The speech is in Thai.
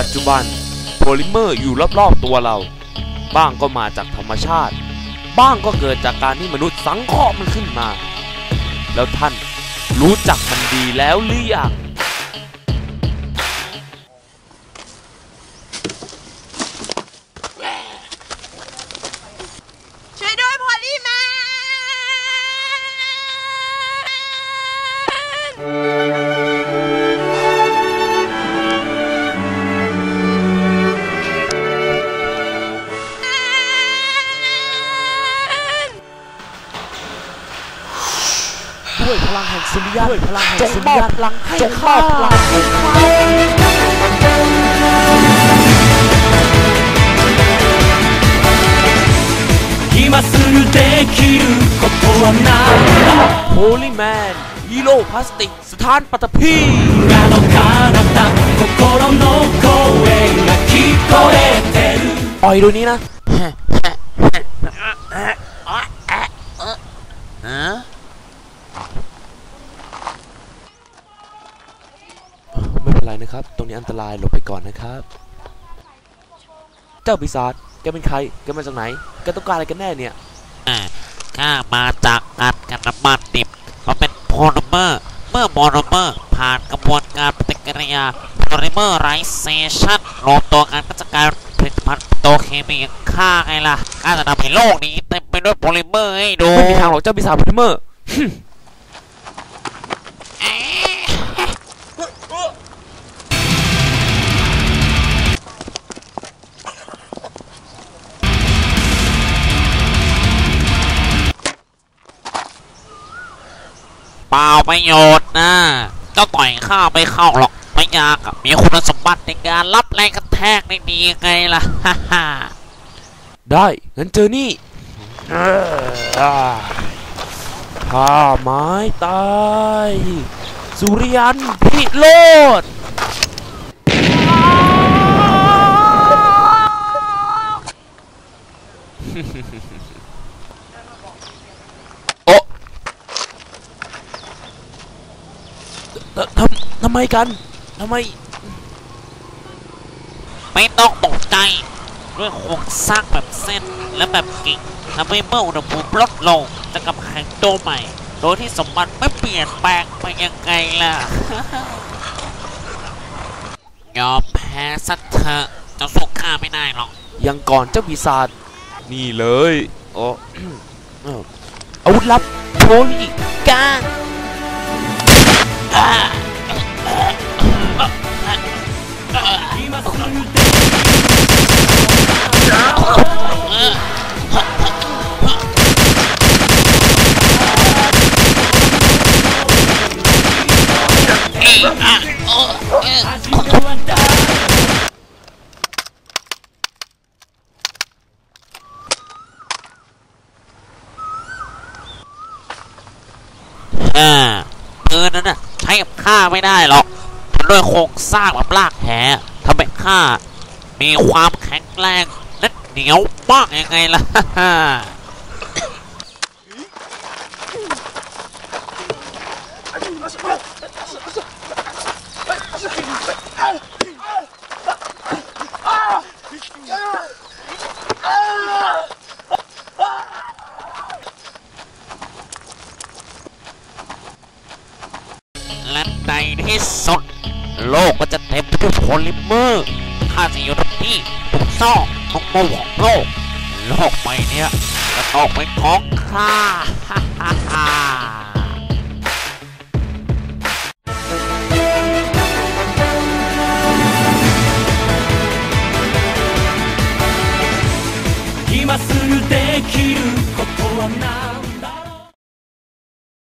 ปัจจุบันโพลิเมอร์อยู่รอบๆตัวเรา บ้างก็มาจากธรรมชาติ บ้างก็เกิดจากการที่มนุษย์สังเคราะห์มันขึ้นมา แล้วท่านรู้จักมันดีแล้วหรือยังช่วยด้วยพอลี่แมน สุริยะด้วยพลังแห่ง จง สุ ม ริ อบ ยะ พลังให้ จงม ข้า อบพลังให้ข้า 今すぐできることはないだ โพลิแมนฮีโร่พลาสติก สถานปัตภี 裏の彼方心の声が聞こえてる ปล่อยเ นี้นะไม่เป็นไรนะครับ ตรงนี้อันตรายหลบไปก่อนนะครับ เจ้าปีศาจแกเป็นใครแกมาจากไหนแกต้องการอะไรกันแน่เนี่ยอ่าข้ามาจากการกันน้ำมันดิบมาเป็นโพลิเมอร์ เมื่อโพลิเมอร์ ผ่านกระบวนการปฏิกิริยาโพลิเมอร์ไรเซชันรวมตัวกันก็จะกลายเป็นผลิตภัณฑ์โตเคมีอย่างข้าไงล่ะข้าจะทำให้โลกนี้เต็มไปด้วยโพลิเมอร์ให้ดูไม่มีทางหรอกเจ้าปีศาจโพลิเมอร์ เปล่าประโยชน์นะเจ้าต่อยข้าไม่เข้าหรอกไม่ยากมีคุณสมบัติในการรับแรงกระแทกได้ดีไงล่ะฮ่าฮ่าได้งั้นเจอนี่เอ่ออ่าข้าไม้ตาย สุริยันพิโรธ โอะ ททำทำไมกันทำไม ไม่ต้องตกใจ ด้วยโครงสร้างแบบเส้นและแบบกิ่งทำให้เมื่ออุณหภูมิลดลงจะกลับแข็งตัวใหม่ โดยที่สมบัติไม่เปลี่ยนแปลงไปยังไงล่ะ ยอมแพ้สักเถอะเจะสู้ข้าไม่ได้หรอก ยังก่อนเจ้าปีศาจนี่เลยโอ้อ้าวอาวุธลับโพลีกา 今 ใช้กับข้าไม่ได้หรอกทำด้วยโครงสร้างแบบลากแหทำให้ข้ามีความแข็งแรงและเหนียวมากยังไงล่ะ และใน ที่สุด โลกก็จะเต็มไปด้วยโพลิเมอร์ข้าจะอยู่ทุกที่ทุกซอกทุกมุมของโลก โลกใบเนี้ยจะต้องเป็นของข้า ฮ่าฮ่าฮ่า 今すぐできることはない